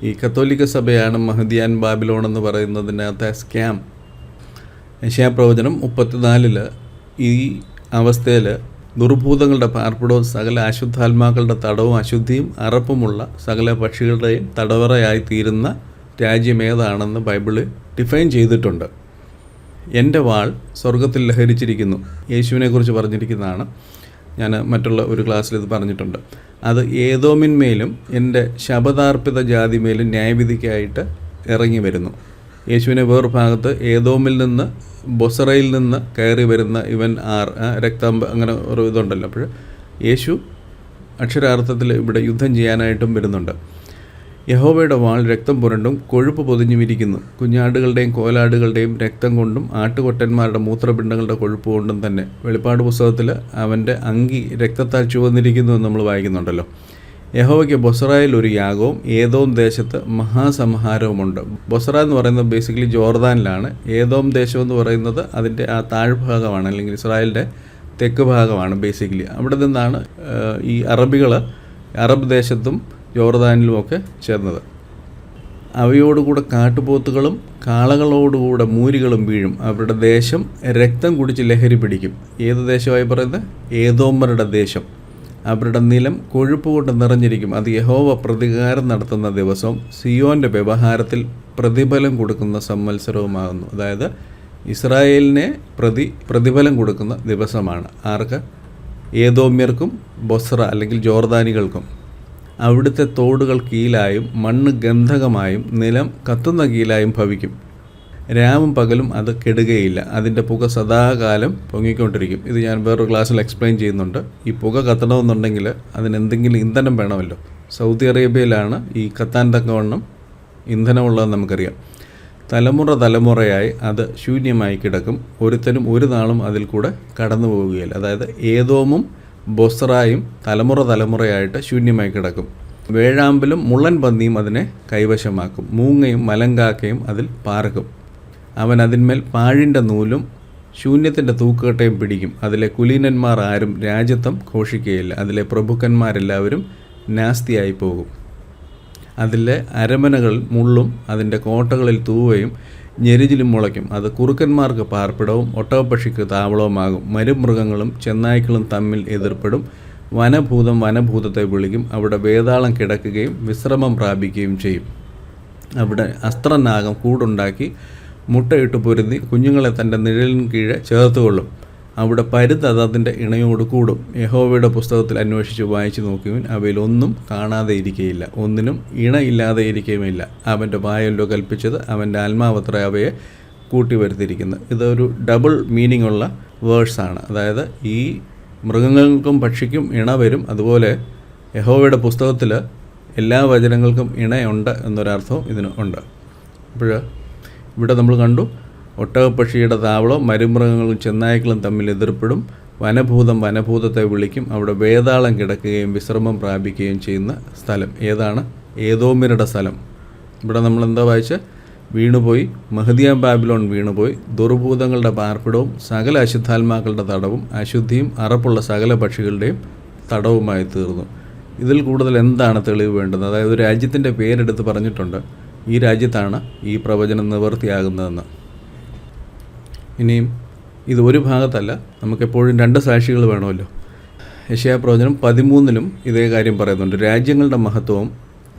ഈ കത്തോലിക്ക സഭയാണ് മഹദിയാൻ ബാബിലോൺ എന്ന് പറയുന്നതിനകത്തെ സ്കാം യശയാപ്രവചനം മുപ്പത്തിനാലിൽ ഈ അവസ്ഥയിൽ ദുർഭൂതങ്ങളുടെ പാർപ്പിടവും സകല അശുദ്ധാത്മാക്കളുടെ തടവും അശുദ്ധിയും അറപ്പുമുള്ള സകല പക്ഷികളുടെയും തടവറയായി തീരുന്ന രാജ്യമേതാണെന്ന് ബൈബിൾ ഡിഫൈൻ ചെയ്തിട്ടുണ്ട്. എന്റെ വാൾ സ്വർഗത്തിൽ ലഹരിച്ചിരിക്കുന്നു. യേശുവിനെക്കുറിച്ച് പറഞ്ഞിരിക്കുന്നതാണ്. ഞാൻ മറ്റുള്ള ഒരു ക്ലാസ്സിൽ ഇത് പറഞ്ഞിട്ടുണ്ട്. അത് ഏതോമിന്മേലും എന്റെ ശബദാർപ്പിത ജാതിമേലും ന്യായവിധിക്കായിട്ട് ഇറങ്ങി വരുന്നു. യേശുവിനെ വേറൊരു ഭാഗത്ത് ഏതോമിൽ നിന്ന് ബൊസറയിൽ നിന്ന് കയറി വരുന്ന ഇവൻ ആർ രക്താമ്പ അങ്ങനെ ഒരു ഇതുണ്ടല്ലോ. അപ്പോൾ യേശു അക്ഷരാർത്ഥത്തിൽ ഇവിടെ യുദ്ധം ചെയ്യാനായിട്ടും വരുന്നുണ്ട്. യഹോവയുടെ വാൾ രക്തം പുരണ്ടും കൊഴുപ്പ് പൊതിഞ്ഞുമിരിക്കുന്നു കുഞ്ഞാടുകളുടെയും കോലാടുകളുടെയും രക്തം കൊണ്ടും ആട്ടുകൊട്ടന്മാരുടെ മൂത്രപിണ്ഡങ്ങളുടെ കൊഴുപ്പ് കൊണ്ടും തന്നെ. വെളിപ്പാട് പുസ്തകത്തിൽ അവന്റെ അങ്കി രക്തത്താൽ ചുവന്നിരിക്കുന്നു എന്ന് നമ്മൾ വായിക്കുന്നുണ്ടല്ലോ. യഹോവയ്ക്ക് ബൊസറയിൽ ഒരു യാഗവും ഏതോം ദേശത്ത് മഹാസംഹാരവുമുണ്ട്. ബൊസറ എന്ന് പറയുന്നത് ബേസിക്കലി ജോർദാനിലാണ്. ഏതോം ദേശം എന്ന് പറയുന്നത് അതിന്റെ ആ താഴ്ഭാഗമാണ് അല്ലെങ്കിൽ ഇസ്രായേലിന്റെ തെക്ക് ഭാഗമാണ് ബേസിക്കലി അവിടെ നിന്നാണ് ഈ അറബികൾ അറബ് ദേശത്തും ജോർദാനിലുമൊക്കെ ചേർന്നത്. അവയോടുകൂടെ കാട്ടുപോത്തുകളും കാളകളോടുകൂടെ മൂരികളും വീഴും. അവരുടെ ദേശം രക്തം കുടിച്ച് ലഹരി പിടിക്കും. ഏത് ദേശമായി പറയുന്നത്? ഏതോമരുടെ ദേശം. അവരുടെ നിലം കൊഴുപ്പ് കൊണ്ട് നിറഞ്ഞിരിക്കും. അത് യഹോവ പ്രതികാരം നടത്തുന്ന ദിവസവും സിയോന്റെ വ്യവഹാരത്തിൽ പ്രതിഫലം കൊടുക്കുന്ന സംവത്സരവുമാകുന്നു. അതായത് ഇസ്രായേലിനെ പ്രതി പ്രതിഫലം കൊടുക്കുന്ന ദിവസമാണ്. ആർക്ക്? ഏതോമ്യർക്കും ബൊസ്ര അല്ലെങ്കിൽ ജോർദാനികൾക്കും. അവിടുത്തെ തോടുകൾ കീലായും മണ്ണ് ഗന്ധകമായും നിലം കത്തുന്ന കീലായും ഭവിക്കും. രാവും പകലും അത് കെടുകയില്ല. അതിന്റെ പുക സദാകാലം പൊങ്ങിക്കൊണ്ടിരിക്കും. ഇത് ഞാൻ വേറൊരു ക്ലാസ്സിൽ എക്സ്പ്ലെയിൻ ചെയ്യുന്നുണ്ട്. ഈ പുക കത്തണമെന്നുണ്ടെങ്കിൽ അതിന് എന്തെങ്കിലും ഇന്ധനം വേണമല്ലോ. സൗദി അറേബ്യയിലാണ് ഈ കത്താൻ തക്കവണ്ണം ഇന്ധനമുള്ളതെന്ന് നമുക്കറിയാം. തലമുറ തലമുറയായി അത് ശൂന്യമായി കിടക്കും. ഒരുത്തനും ഒരു നാളും അതിൽ കൂടെ കടന്നു പോവുകയില്ല അതായത് ഏതോമും ബൊസ്രായും തലമുറ തലമുറയായിട്ട് ശൂന്യമായി കിടക്കും. വേഴാമ്പലും മുള്ളൻ പന്നിയും അതിനെ കൈവശമാക്കും. മൂങ്ങയും മലങ്കാക്കയും അതിൽ പാർക്കും. അവൻ അതിന്മേൽ പാഴിന്റെ നൂലും ശൂന്യത്തിന്റെ തൂക്കുകട്ടയും പിടിക്കും. അതിലെ കുലീനന്മാർ ആരും രാജ്യത്വം ഘോഷിക്കുകയില്ല. അതിലെ പ്രഭുക്കന്മാരെല്ലാവരും നാസ്തിയായി പോകും അതിലെ അരമനകൾ മുള്ളും അതിന്റെ കോട്ടകളിൽ തൂവയും ഞെരിച്ചിലും മുളയ്ക്കും. അത് കുറുക്കന്മാർക്ക് പാർപ്പിടവും ഒട്ടകപ്പക്ഷിക്ക് താവളവുമാകും. മരുമൃഗങ്ങളും ചെന്നായ്ക്കളും തമ്മിൽ എതിർപ്പെടും. വനഭൂതം വനഭൂതത്തെ വിളിക്കും. അവിടെ വേതാളം കിടക്കുകയും വിശ്രമം പ്രാപിക്കുകയും ചെയ്യും. അവിടെ അസ്ത്രനാഗം കൂടുണ്ടാക്കി മുട്ടയിട്ട് പൊരുതി കുഞ്ഞുങ്ങളെ തന്റെ നിഴലിന് കീഴെ ചേർത്തുകൊള്ളും. അവിടെ പരുത്ത് അതിന്റെ ഇണയോട് കൂടും. യഹോവയുടെ പുസ്തകത്തിൽ അന്വേഷിച്ച് വായിച്ചു നോക്കുവിൻ അവയിലൊന്നും കാണാതെ ഇരിക്കുകയില്ല ഒന്നിനും ഇണയില്ലാതെ ഇരിക്കുകയുമില്ല അവന്റെ വായല്ലോ കൽപ്പിച്ചത് അവന്റെ ആത്മാവത്ര അവയെ കൂട്ടി വരുത്തിയിരിക്കുന്നത് ഇതൊരു ഡബിൾ മീനിങ് ഉള്ള വേഴ്സാണ്. അതായത് ഈ മൃഗങ്ങൾക്കും പക്ഷിക്കും ഇണ വരും. അതുപോലെ യഹോവയുടെ പുസ്തകത്തിൽ എല്ലാ വചനങ്ങൾക്കും ഇണയുണ്ട് എന്നൊരർത്ഥവും ഇതിന് ഉണ്ട്. അപ്പോൾ ഇവിടെ നമ്മൾ കണ്ടു ഒട്ടകപ്പക്ഷിയുടെ താവളം മരുമൃഗങ്ങളും ചെന്നായ്ക്കളും തമ്മിൽ എതിർപ്പെടും. വനഭൂതം വനഭൂതത്തെ വിളിക്കും. അവിടെ വേതാളം കിടക്കുകയും വിശ്രമം പ്രാപിക്കുകയും ചെയ്യുന്ന സ്ഥലം ഏതാണ്? ഏതോമിരുടെ സ്ഥലം. ഇവിടെ നമ്മൾ എന്താ വായിച്ച? വീണുപോയി. മഹദിയ ബാബിലോൺ വീണുപോയി. ദുർഭൂതങ്ങളുടെ പാർപ്പിടവും സകല അശുദ്ധാത്മാക്കളുടെ തടവും അശുദ്ധിയും അറപ്പുള്ള സകല പക്ഷികളുടെയും തടവുമായി തീർന്നു. ഇതിൽ കൂടുതൽ എന്താണ് തെളിവ് വേണ്ടത്? അതായത് രാജ്യത്തിന്റെ പേരെടുത്ത് പറഞ്ഞിട്ടുണ്ട്. ഈ രാജ്യത്താണ് ഈ പ്രവചനം നിവൃത്തിയാകുന്നതെന്ന് ഇനിയും ഇത് ഒരു ഭാഗത്തല്ല നമുക്കെപ്പോഴും രണ്ട് സാക്ഷികൾ വേണമല്ലോ. ഏഷ്യാ പ്രവചനം പതിമൂന്നിലും ഇതേ കാര്യം പറയുന്നുണ്ട്. രാജ്യങ്ങളുടെ മഹത്വവും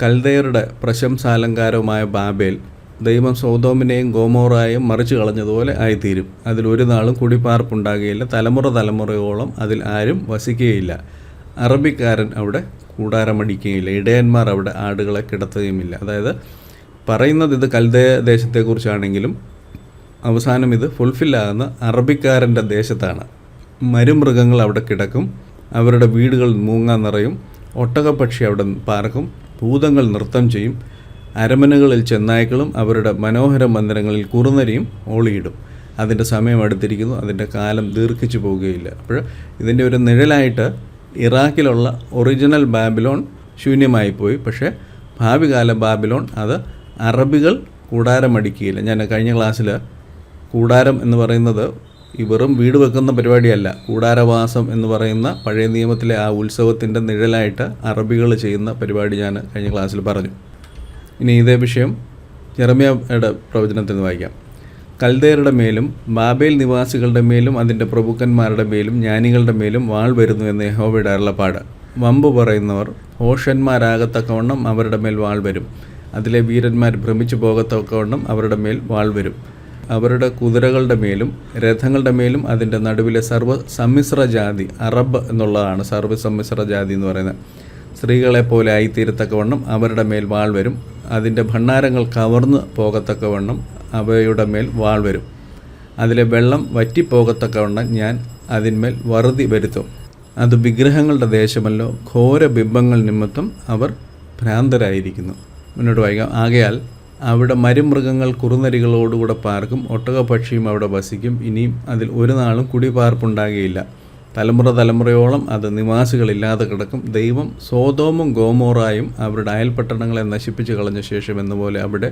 കൽദയറുടെ പ്രശംസാലങ്കാരവുമായ ബാബേൽ ദൈവം സൗദോമിനെയും ഗോമോറായും മറിച്ചു കളഞ്ഞതുപോലെ ആയിത്തീരും. അതിൽ ഒരു നാളും കുടിപ്പാർപ്പുണ്ടാകുകയില്ല. തലമുറ തലമുറയോളം അതിൽ ആരും വസിക്കുകയില്ല. അറബിക്കാരൻ അവിടെ കൂടാരമടിക്കുകയില്ല. ഇടയന്മാർ അവിടെ ആടുകളെ കിടത്തുകയുമില്ല. അതായത് പറയുന്നത് ഇത് കൽദയ ദേശത്തെക്കുറിച്ചാണെങ്കിലും അവസാനം ഇത് ഫുൾഫില്ലാകുന്ന അറബിക്കാരന്റെ ദേശത്താണ്. മരുമൃഗങ്ങൾ അവിടെ കിടക്കും. അവരുടെ വീടുകൾ മൂങ്ങാൻ നിറയും. ഒട്ടകപ്പക്ഷി അവിടെ പാർക്കും. ഭൂതങ്ങൾ നൃത്തം ചെയ്യും. അരമനകളിൽ ചെന്നായ്ക്കളും അവരുടെ മനോഹര മന്ദിരങ്ങളിൽ കുറുനരിയും ഓളിയിടും. അതിന്റെ സമയം അടുത്തിരിക്കുന്നു. അതിന്റെ കാലം ദീർഘിച്ചു പോവുകയില്ല. അപ്പോൾ ഇതിന്റെ ഒരു നിഴലായിട്ട് ഇറാഖിലുള്ള ഒറിജിനൽ ബാബിലോൺ ശൂന്യമായി പോയി. പക്ഷേ ഭാവി കാല ബാബിലോൺ അത് അറബികൾ കൂടാരമടിക്കുകയില്ല. ഞാൻ കഴിഞ്ഞ ക്ലാസ്സിൽ കൂടാരം എന്ന് പറയുന്നത് ഈ വെറും വീട് വെക്കുന്ന പരിപാടിയല്ല. കൂടാരവാസം എന്ന് പറയുന്ന പഴയ നിയമത്തിലെ ആ ഉത്സവത്തിന്റെ നിഴലായിട്ട് അറബികൾ ചെയ്യുന്ന പരിപാടി ഞാൻ കഴിഞ്ഞ ക്ലാസ്സിൽ പറഞ്ഞു. ഇനി ഇതേ വിഷയം ജെറമിയയുടെ പ്രവചനത്തിൽ നിന്ന് വായിക്കാം. കൽദേറുടെ മേലും ബാബേൽ നിവാസികളുടെ മേലും അതിന്റെ പ്രഭുക്കന്മാരുടെ മേലും ജ്ഞാനികളുടെ മേലും വാൾ വരുന്നു എന്ന് യഹോവയുടെ അരുളപ്പാട്. വമ്പ് പറയുന്നവർ ഹോഷന്മാരാകത്തക്കവണ്ണം അവരുടെ മേൽ വാൾ വരും. അതിലെ വീരന്മാർ ഭ്രമിച്ചു പോകത്തക്കവണ്ണം അവരുടെ മേൽ വാൾ വരും. അവരുടെ കുതിരകളുടെ മേലും രഥങ്ങളുടെ മേലും അതിന്റെ നടുവിലെ സർവ സമ്മിശ്ര ജാതി അറബ് എന്നുള്ളതാണ് സർവ സമ്മിശ്ര ജാതി എന്ന് പറയുന്നത്. സ്ത്രീകളെ പോലെ ആയിത്തീരത്തക്കവണ്ണം അവരുടെ മേൽ വാൾ വരും. അതിന്റെ ഭണ്ണാരങ്ങൾ കവർന്ന് പോകത്തക്കവണ്ണം അവയുടെ മേൽ വാൾ വരും. അതിലെ വെള്ളം വറ്റിപ്പോകത്തക്കവണ്ണം ഞാൻ അതിന്മേൽ വറുതി വരുത്തും. അത് വിഗ്രഹങ്ങളുടെ ദേശമല്ലോ ഘോര ബിംബങ്ങൾ നിമിത്തം അവർ ഭ്രാന്തരായിരിക്കുന്നു. മുന്നോട്ട് വായിക്കാം. ആകയാൽ അവിടെ മരുമൃഗങ്ങൾ കുറുനരികളോടുകൂടെ പാർക്കും ഒട്ടകപക്ഷിയും അവിടെ വസിക്കും. ഇനിയും അതിൽ ഒരു നാളും കുടിപാർപ്പുണ്ടാകുകയില്ല. തലമുറ തലമുറയോളം അത് നിവാസികളില്ലാതെ കിടക്കും. ദൈവം സോതോമും ഗോമോറായും അവരുടെ അയൽപട്ടണങ്ങളെ നശിപ്പിച്ച് കളഞ്ഞ ശേഷം എന്നപോലെ അവിടെ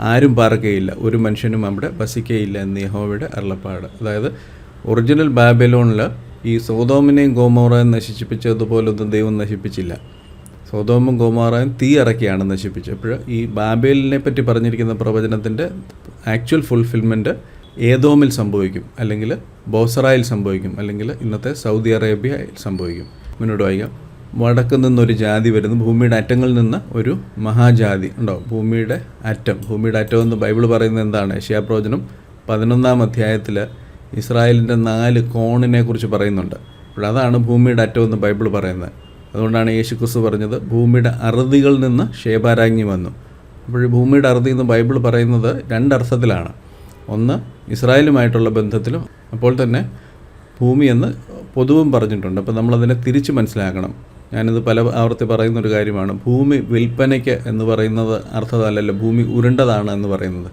ആരും പാർക്കുകയില്ല. ഒരു മനുഷ്യനും അവിടെ വസിക്കുകയില്ല എന്ന് യഹോവയുടെ അരുളപ്പാട്. അതായത് ഒറിജിനൽ ബാബലോണിൽ ഈ സോതോമിനെയും ഗോമോറയും നശിപ്പിച്ചതുപോലൊന്നും ദൈവം നശിപ്പിച്ചില്ല. സോതോമും ഗോമാറയും തീ ഇറക്കിയാണ് നശിപ്പിച്ചത്. അപ്പോൾ ഈ ബാബേലിനെ പറ്റി പറഞ്ഞിരിക്കുന്ന പ്രവചനത്തിന്റെ ആക്ച്വൽ ഫുൾഫിൽമെന്റ് ഏതോമിൽ സംഭവിക്കും. അല്ലെങ്കിൽ ബോസറായിൽ സംഭവിക്കും. അല്ലെങ്കിൽ ഇന്നത്തെ സൗദി അറേബ്യയിൽ സംഭവിക്കും. മുന്നോട്ട് വായിക്കാം. വടക്ക് നിന്നൊരു ജാതി വരുന്നു. ഭൂമിയുടെ അറ്റങ്ങളിൽ നിന്ന് ഒരു മഹാജാതി ഉണ്ടോ ഭൂമിയുടെ അറ്റം. ഭൂമിയുടെ അറ്റം എന്ന് ബൈബിൾ പറയുന്നത് എന്താണ്? ഏഷ്യാപ്രവചനം പതിനൊന്നാം അധ്യായത്തിൽ ഇസ്രായേലിന്റെ നാല് കോണിനെ കുറിച്ച് പറയുന്നുണ്ട്. അപ്പോൾ അതാണ് ഭൂമിയുടെ അറ്റം എന്ന് ബൈബിൾ പറയുന്നത്. അതുകൊണ്ടാണ് യേശു ക്രിസ്തു പറഞ്ഞത് ഭൂമിയുടെ അറുതികളിൽ നിന്ന് ഷേബാരാങ്ങി വന്നു. അപ്പോൾ ഭൂമിയുടെ അറുതി എന്ന് ബൈബിൾ പറയുന്നത് രണ്ടർത്ഥത്തിലാണ്. ഒന്ന് ഇസ്രായേലുമായിട്ടുള്ള ബന്ധത്തിലും അപ്പോൾ തന്നെ ഭൂമി എന്ന് പൊതുവും പറഞ്ഞിട്ടുണ്ട്. അപ്പോൾ നമ്മളതിനെ തിരിച്ച് മനസ്സിലാക്കണം. ഞാനിത് പല ആവർത്തി പറയുന്ന ഒരു കാര്യമാണ്. ഭൂമി വിൽപ്പനയ്ക്ക് എന്ന് പറയുന്നത് അർത്ഥതല്ലല്ലോ ഭൂമി ഉരുണ്ടതാണ് എന്ന് പറയുന്നത്.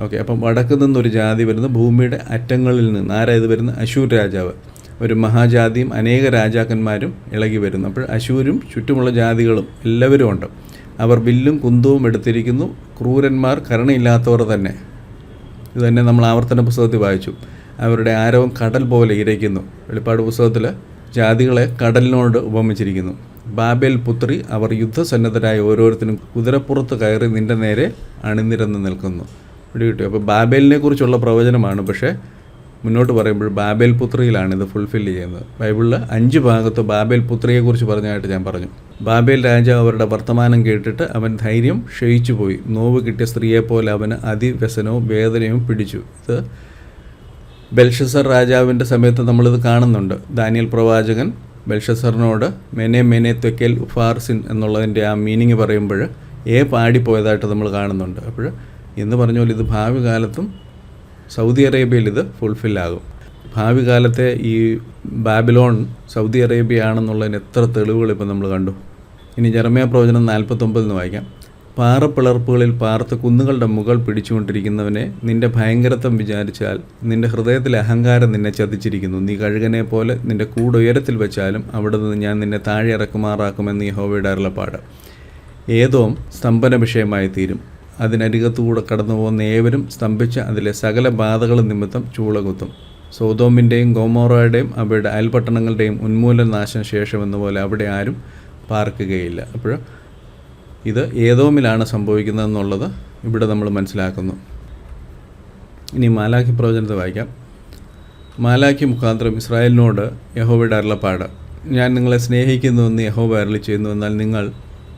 ഓക്കെ അപ്പം വടക്ക് നിന്നൊരു ജാതി വരുന്നത് ഭൂമിയുടെ അറ്റങ്ങളിൽ നിന്ന്. ആരാ ഇത് വരുന്ന അശൂർ രാജാവ്. ഒരു മഹാജാതിയും അനേക രാജാക്കന്മാരും ഇളകി വരുന്നു. അപ്പോൾ അശൂരും ചുറ്റുമുള്ള ജാതികളും എല്ലാവരും ഉണ്ട്. അവർ വില്ലും കുന്തവും എടുത്തിരിക്കുന്നു. ക്രൂരന്മാർ കരുണയില്ലാത്തവർ തന്നെ. ഇത് തന്നെ നമ്മൾ ആവർത്തന പുസ്തകത്തിൽ വായിച്ചു. അവരുടെ ആരവം കടൽ പോലെ ഇരയ്ക്കുന്നു. വെളിപ്പാട് പുസ്തകത്തിൽ ജാതികളെ കടലിനോട് ഉപമിച്ചിരിക്കുന്നു. ബാബേൽ പുത്രി അവർ യുദ്ധസന്നദ്ധരായ ഓരോരുത്തരും കുതിരപ്പുറത്ത് കയറി നിന്റെ നേരെ അണിനിരന്ന് നിൽക്കുന്നു. ഇവിടെ കിട്ടി. അപ്പോൾ ബാബേലിനെ കുറിച്ചുള്ള പ്രവചനമാണ്. പക്ഷേ മുന്നോട്ട് പറയുമ്പോൾ ബാബേൽ പുത്രിയിലാണ് ഇത് ഫുൾഫിൽ ചെയ്യുന്നത്. ബൈബിളിൽ അഞ്ച് ഭാഗത്ത് ബാബേൽ പുത്രിയെക്കുറിച്ച് പറഞ്ഞതായിട്ട് ഞാൻ പറഞ്ഞു. ബാബേൽ രാജാവ് അവരുടെ വർത്തമാനം കേട്ടിട്ട് അവൻ ധൈര്യം ക്ഷയിച്ചു പോയി. നോവ് കിട്ടിയ സ്ത്രീയെപ്പോലെ അവന് അതിവ്യസനവും വേദനയും പിടിച്ചു. ഇത് ബെൽഷസർ രാജാവിന്റെ സമയത്ത് നമ്മളിത് കാണുന്നുണ്ട്. ദാനിയൽ പ്രവാചകൻ ബെൽഷസറിനോട് മെനെ മെനെ ത്വക്കൽ ഉഫാർസിൻ എന്നുള്ളതിന്റെ ആ മീനിങ് പറയുമ്പോൾ ഏ പാടിപ്പോയതായിട്ട് നമ്മൾ കാണുന്നുണ്ട്. അപ്പോൾ എന്ന് പറഞ്ഞ പോലെ ഇത് ഭാവി കാലത്തും സൗദി അറേബ്യയിൽ ഇത് ഫുൾഫില്ലാകും ഭാവി കാലത്തെ ഈ ബാബിലോൺ സൗദി അറേബ്യ ആണെന്നുള്ളതിന് എത്ര തെളിവുകൾ ഇപ്പോൾ നമ്മൾ കണ്ടു? ഇനി ജർമ്മയ പ്രവചനം നാൽപ്പത്തൊമ്പതിൽ നിന്ന് വായിക്കാം. പാറപ്പിളർപ്പുകളിൽ പാർത്ത് കുന്നുകളുടെ മുകൾ പിടിച്ചുകൊണ്ടിരിക്കുന്നവനെ നിന്റെ ഭയങ്കരത്വം വിചാരിച്ചാൽ നിന്റെ ഹൃദയത്തിലെ അഹങ്കാരം നിന്നെ ചതിച്ചിരിക്കുന്നു. നീ കഴുകനെ പോലെ നിന്റെ കൂട് ഉയരത്തിൽ വെച്ചാലും അവിടെ നിന്ന് ഞാൻ നിന്നെ താഴെ ഇറക്കുമാറാക്കുമെന്ന് ഈ ഹോവയുടെ അരുളപ്പാട്. ഏതോം സ്തംഭന വിഷയമായി തീരും. അതിനരികത്തുകൂടെ കടന്നു പോകുന്ന ഏവരും സ്തംഭിച്ച അതിലെ സകല ബാധകളും നിമിത്തം ചൂളകുത്തും. സോതോമിന്റെയും ഗോമോറയുടെയും അവയുടെ അയൽപട്ടണങ്ങളുടെയും ഉന്മൂലനാശം ശേഷം എന്നപോലെ അവിടെ ആരും പാർക്കുകയില്ല. അപ്പോൾ ഇത് ഏതോമിലാണ് സംഭവിക്കുന്നതെന്നുള്ളത് ഇവിടെ നമ്മൾ മനസ്സിലാക്കുന്നു. ഇനി മാലാഖി പ്രവചനത്തെ വായിക്കാം. മാലാഖി മുഖാന്തരം ഇസ്രായേലിനോട് യഹോവയുടെ അരുളപ്പാട്. ഞാൻ നിങ്ങളെ സ്നേഹിക്കുന്നുവെന്ന് യഹോവ അരളി ചെയ്യുന്നു എന്നാൽ നിങ്ങൾ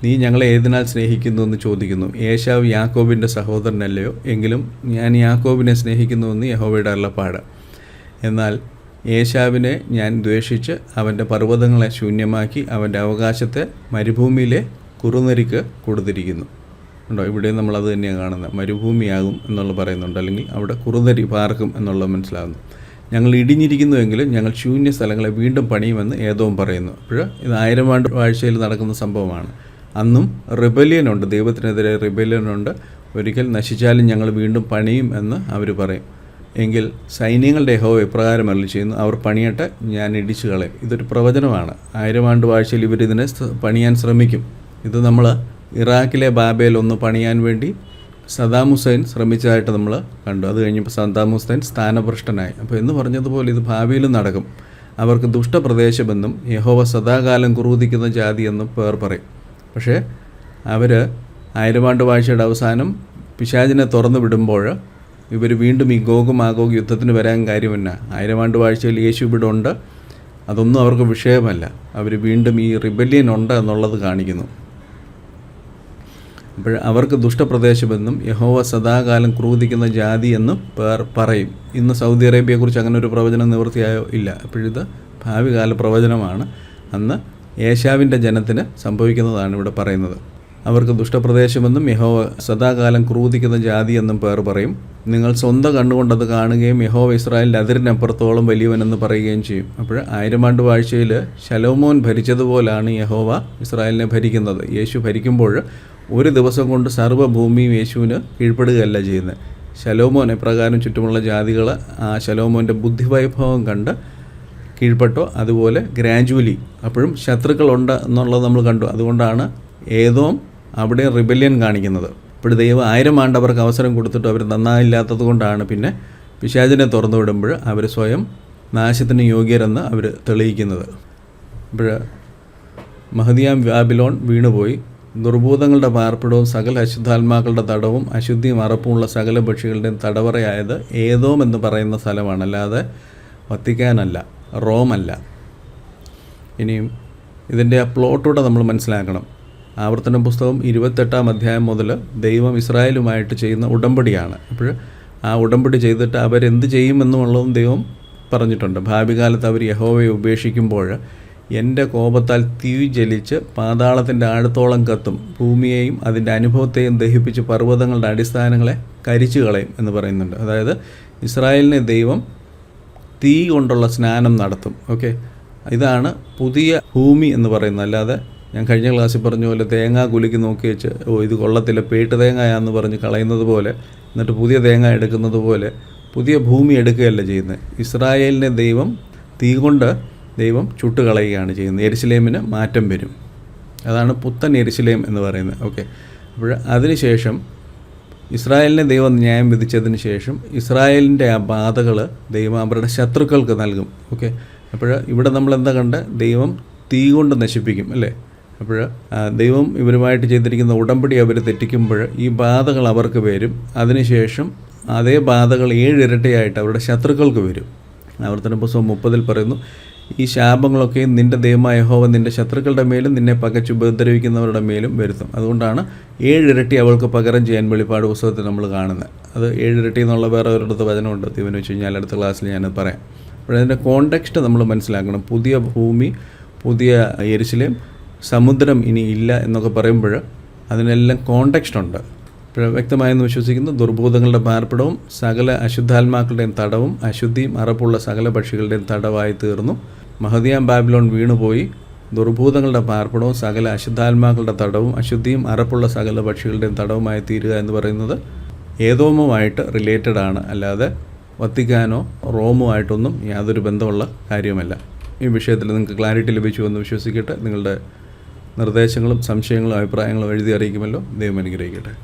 നീ ഞങ്ങളെ ഏതിനാൽ സ്നേഹിക്കുന്നു എന്ന് ചോദിക്കുന്നു. ഏശാവ് യാക്കോബിന്റെ സഹോദരനല്ലയോ? എങ്കിലും ഞാൻ യാക്കോബിനെ സ്നേഹിക്കുന്നുവെന്ന് യഹോവയുടെ അള്ളപ്പാട് എന്നാൽ ഏശാവിനെ ഞാൻ ദ്വേഷിച്ച് അവന്റെ പർവതങ്ങളെ ശൂന്യമാക്കി അവന്റെ അവകാശത്തെ മരുഭൂമിയിലെ കുറുനരിക്ക് കൊടുത്തിരിക്കുന്നു. ഉണ്ടോ? ഇവിടെ നമ്മളത് തന്നെയാണ് കാണുന്നത്. മരുഭൂമിയാകും എന്നുള്ള പറയുന്നുണ്ട്. അല്ലെങ്കിൽ അവിടെ കുറുനരി പാർക്കും എന്നുള്ളത് മനസ്സിലാകുന്നു. ഞങ്ങൾ ഇടിഞ്ഞിരിക്കുന്നുവെങ്കിലും ഞങ്ങൾ ശൂന്യ സ്ഥലങ്ങളെ വീണ്ടും പണിയുമെന്ന് ഏതോ പറയുന്നു. അപ്പോൾ ഇത് ആയിരം ആണ്ട് വാഴ്ചയിൽ നടക്കുന്ന സംഭവമാണ്. അന്നും റിബല്യൻ ഉണ്ട്. ദൈവത്തിനെതിരെ റിബല്യൻ ഉണ്ട്. ഒരിക്കൽ നശിച്ചാലും ഞങ്ങൾ വീണ്ടും പണിയും എന്ന് അവർ പറയും. എങ്കിൽ സൈന്യങ്ങളുടെ ഹോ എപ്രകാരം അല്ല ചെയ്യുന്നു. അവർ പണിയട്ടെ ഞാൻ ഇടിച്ചു കളയും. ഇതൊരു പ്രവചനമാണ്. ആയിരം ആണ്ട് വാഴ്ചയിൽ ഇവരിതിനെ പണിയാൻ ശ്രമിക്കും. ഇത് നമ്മൾ ഇറാഖിലെ ബാബയിൽ ഒന്ന് പണിയാൻ വേണ്ടി സദാം ഹുസൈൻ ശ്രമിച്ചതായിട്ട് നമ്മൾ കണ്ടു. അത് കഴിഞ്ഞപ്പോൾ സദാം ഹുസൈൻ സ്ഥാനഭ്രഷ്ടനായി. അപ്പോൾ എന്ന് പറഞ്ഞതുപോലെ ഇത് ഭാവിയിലും നടക്കും. അവർക്ക് ദുഷ്ടപ്രദേശമെന്നും യഹോവ സദാകാലം ക്രൂതിക്കുന്ന ജാതി എന്നും പേർ പറയും. പക്ഷേ അവർ അയൽപാണ്ട് വാഴ്ചയുടെ അവസാനം പിശാചിനെ തുറന്നു വിടുമ്പോൾ ഇവർ വീണ്ടും ഈ ഗോഗും ആഗോഗ് യുദ്ധത്തിന് വരാൻ കാര്യമല്ല. ആയിരമാണ്ട് വാഴ്ചയിൽ യേശു ഇവിടെ ഉണ്ട്. അതൊന്നും അവർക്ക് വിഷയമല്ല. അവർ വീണ്ടും ഈ റിബല്യൻ ഉണ്ട് എന്നുള്ളത് കാണിക്കുന്നു. അപ്പോൾ അവർക്ക് ദുഷ്ടപ്രദേശമെന്നും യഹോവ സദാകാലം ക്രൂതിക്കുന്ന ജാതി എന്നും പേർ പറയും. ഇന്ന് സൗദി അറേബ്യയെക്കുറിച്ച് അങ്ങനെ ഒരു പ്രവചനം നിവൃത്തിയായോ ഇല്ല. അപ്പോഴിത് ഭാവി കാല പ്രവചനമാണ്. അന്ന് ഏഷ്യാവിന്റെ ജനത്തിന് സംഭവിക്കുന്നതാണ് ഇവിടെ പറയുന്നത്. അവർക്ക് ദുഷ്ടപ്രദേശമെന്നും യഹോവ സദാകാലം ക്രൂതിക്കുന്ന ജാതി എന്നും പേർ പറയും. നിങ്ങൾ സ്വന്തം കണ്ണുകൊണ്ടത് കാണുകയും യഹോവ ഇസ്രായേലിന്റെ അതിരിനപ്പുറത്തോളം വലിയവനെന്ന് പറയുകയും ചെയ്യും. അപ്പോൾ ആയിരം ആണ്ട് വാഴ്ചയിൽ ശലോമോൻ ഭരിച്ചതുപോലാണ് യഹോവ ഇസ്രായേലിനെ ഭരിക്കുന്നത്. യേശു ഭരിക്കുമ്പോൾ ഒരു ദിവസം കൊണ്ട് സർവഭൂമിയും യേശുവിന് കീഴ്പ്പെടുകയല്ല ചെയ്യുന്നത്. ശലോമോൻ എപ്രകാരം ചുറ്റുമുള്ള ജാതികൾ ആ ശലോമോന്റെ ബുദ്ധിവൈഭവം കണ്ട് കീഴ്പ്പെട്ടോ? അതുപോലെ ഗ്രാജുവലി. അപ്പോഴും ശത്രുക്കളുണ്ട് എന്നുള്ളത് നമ്മൾ കണ്ടു. അതുകൊണ്ടാണ് ഏതോം അവിടെ റിബല്യൻ കാണിക്കുന്നത്. ഇപ്പോൾ ദൈവം ആയിരം ആണ്ട് അവർക്ക് അവസരം കൊടുത്തിട്ട് അവർ നന്നായില്ലാത്തത് കൊണ്ടാണ് പിന്നെ പിശാചിനെ തുറന്നു വിടുമ്പോൾ അവർ സ്വയം നാശത്തിന് യോഗ്യരെന്ന് അവർ തെളിയിക്കുന്നത്. ഇപ്പോൾ മഹദിയാം വ്യാബിലോൺ വീണുപോയി. ദുർഭൂതങ്ങളുടെ പാർപ്പിടവും സകല അശുദ്ധാത്മാക്കളുടെ തടവും അശുദ്ധിയും അറപ്പുമുള്ള സകല പക്ഷികളുടെയും തടവറയായത് ഏതോം എന്ന് പറയുന്ന സ്ഥലമാണ്. അല്ലാതെ വത്തിക്കാനല്ല. റോമല്ല. ഇനിയും ഇതിന്റെ ആ പ്ലോട്ടൂടെ നമ്മൾ മനസ്സിലാക്കണം. ആവർത്തന പുസ്തകം ഇരുപത്തെട്ടാം അധ്യായം മുതൽ ദൈവം ഇസ്രായേലുമായിട്ട് ചെയ്യുന്ന ഉടമ്പടിയാണ്. അപ്പോൾ ആ ഉടമ്പടി ചെയ്തിട്ട് അവരെന്ത് ചെയ്യുമെന്നുള്ളതും ദൈവം പറഞ്ഞിട്ടുണ്ട്. ഭാവി കാലത്ത് അവർ യഹോവയെ ഉപേക്ഷിക്കുമ്പോൾ എന്റെ കോപത്താൽ തീ ജലിച്ച് പാതാളത്തിന്റെ ആഴത്തോളം കത്തും. ഭൂമിയെയും അതിന്റെ അനുഭവത്തെയും ദഹിപ്പിച്ച് പർവതങ്ങളുടെ അടിസ്ഥാനങ്ങളെ കരിച്ചു കളയും എന്ന് പറയുന്നുണ്ട്. അതായത് ഇസ്രായേലിനെ ദൈവം തീ കൊണ്ടുള്ള സ്നാനം നടത്തും. ഓക്കെ? ഇതാണ് പുതിയ ഭൂമി എന്ന് പറയുന്നത്. അല്ലാതെ ഞാൻ കഴിഞ്ഞ ക്ലാസ്സിൽ പറഞ്ഞ പോലെ തേങ്ങ കുലുക്കി നോക്കി വെച്ച് ഓ ഇത് കൊള്ളത്തില്ല പേട്ട് തേങ്ങയാന്ന് പറഞ്ഞ് കളയുന്നത് പോലെ എന്നിട്ട് പുതിയ തേങ്ങ എടുക്കുന്നത് പോലെ പുതിയ ഭൂമി എടുക്കുകയല്ല ചെയ്യുന്നത്. ഇസ്രായേലിനെ ദൈവം തീ കൊണ്ട് ദൈവം ചുട്ടുകളയുകയാണ് ചെയ്യുന്നത്. എരിശിലേമിന് മാറ്റം വരും. അതാണ് പുത്തൻ എരിശിലേം എന്ന് പറയുന്നത്. ഓക്കെ? അപ്പോൾ അതിനുശേഷം ഇസ്രായേലിനെ ദൈവം ന്യായം വിധിച്ചതിന് ശേഷം ഇസ്രായേലിന്റെ ആ ബാധകൾ ദൈവം അവരുടെ ശത്രുക്കൾക്ക് നൽകും. ഓക്കെ? അപ്പോൾ ഇവിടെ നമ്മൾ എന്താ കണ്ട്? ദൈവം തീ കൊണ്ട് നശിപ്പിക്കും അല്ലേ? അപ്പോൾ ദൈവം ഇവരുമായിട്ട് ചെയ്തിരിക്കുന്ന ഉടമ്പടി അവർ തെറ്റിക്കുമ്പോൾ ഈ ബാധകൾ അവർക്ക് വരും. അതിനുശേഷം അതേ ബാധകൾ ഏഴിരട്ടിയായിട്ട് അവരുടെ ശത്രുക്കൾക്ക് വരും. ആവർത്തന പുസ്തകം മുപ്പതിൽ പറയുന്നു ഈ ശാപങ്ങളൊക്കെ നിന്റെ ദൈവമായ യഹോവ നിന്റെ ശത്രുക്കളുടെ മേലും നിന്നെ പകച്ച് ഉപദ്രവിക്കുന്നവരുടെ മേലും വരുത്തും. അതുകൊണ്ടാണ് ഏഴിരട്ടി അവൾക്ക് പകരം ചെയ്യാൻ വെളിപ്പാട് പുസ്തകത്തിൽ നമ്മൾ കാണുന്നത്. അത് ഏഴിരട്ടി എന്നുള്ള വേറെ ഒരിടത്ത് വചനമുണ്ട്. തീവൻ വെച്ച് കഴിഞ്ഞാൽ അടുത്ത ക്ലാസ്സിൽ ഞാനത് പറയാം. അപ്പോൾ അതിന്റെ കോണ്ടെക്സ്റ്റ് നമ്മൾ മനസ്സിലാക്കണം. പുതിയ ഭൂമി പുതിയ എരിശിലേം സമുദ്രം ഇനി ഇല്ല എന്നൊക്കെ പറയുമ്പോൾ അതിനെല്ലാം കോണ്ടെക്സ്റ്റ് ഉണ്ട്. വ്യക്തമായെന്ന് വിശ്വസിക്കുന്നു ദുർഭൂതങ്ങളുടെ പാർപ്പിടവും സകല അശുദ്ധാത്മാക്കളുടെയും തടവും അശുദ്ധിയും അറപ്പുള്ള സകല പക്ഷികളുടെയും തടവായി തീർന്നു. മഹദിയാം ബാബിലോൺ വീണുപോയി. ദുർഭൂതങ്ങളുടെ പാർപ്പിടവും സകല അശുദ്ധാത്മാക്കളുടെ തടവും അശുദ്ധിയും അറപ്പുള്ള സകല പക്ഷികളുടെയും തടവുമായി തീരുക എന്ന് പറയുന്നത് ഏതോമുമായിട്ട് റിലേറ്റഡ് ആണ്. അല്ലാതെ വത്തിക്കാനോ റോമുമായിട്ടൊന്നും യാതൊരു ബന്ധമുള്ള കാര്യമല്ല ഈ വിഷയത്തിൽ നിങ്ങൾക്ക് ക്ലാരിറ്റി ലഭിച്ചു എന്ന് വിശ്വസിക്കട്ടെ. നിങ്ങളുടെ നിർദ്ദേശങ്ങളും സംശയങ്ങളും അഭിപ്രായങ്ങളും എഴുതി അറിയിക്കുമല്ലോ. ദൈവം അനുഗ്രഹിക്കട്ടെ.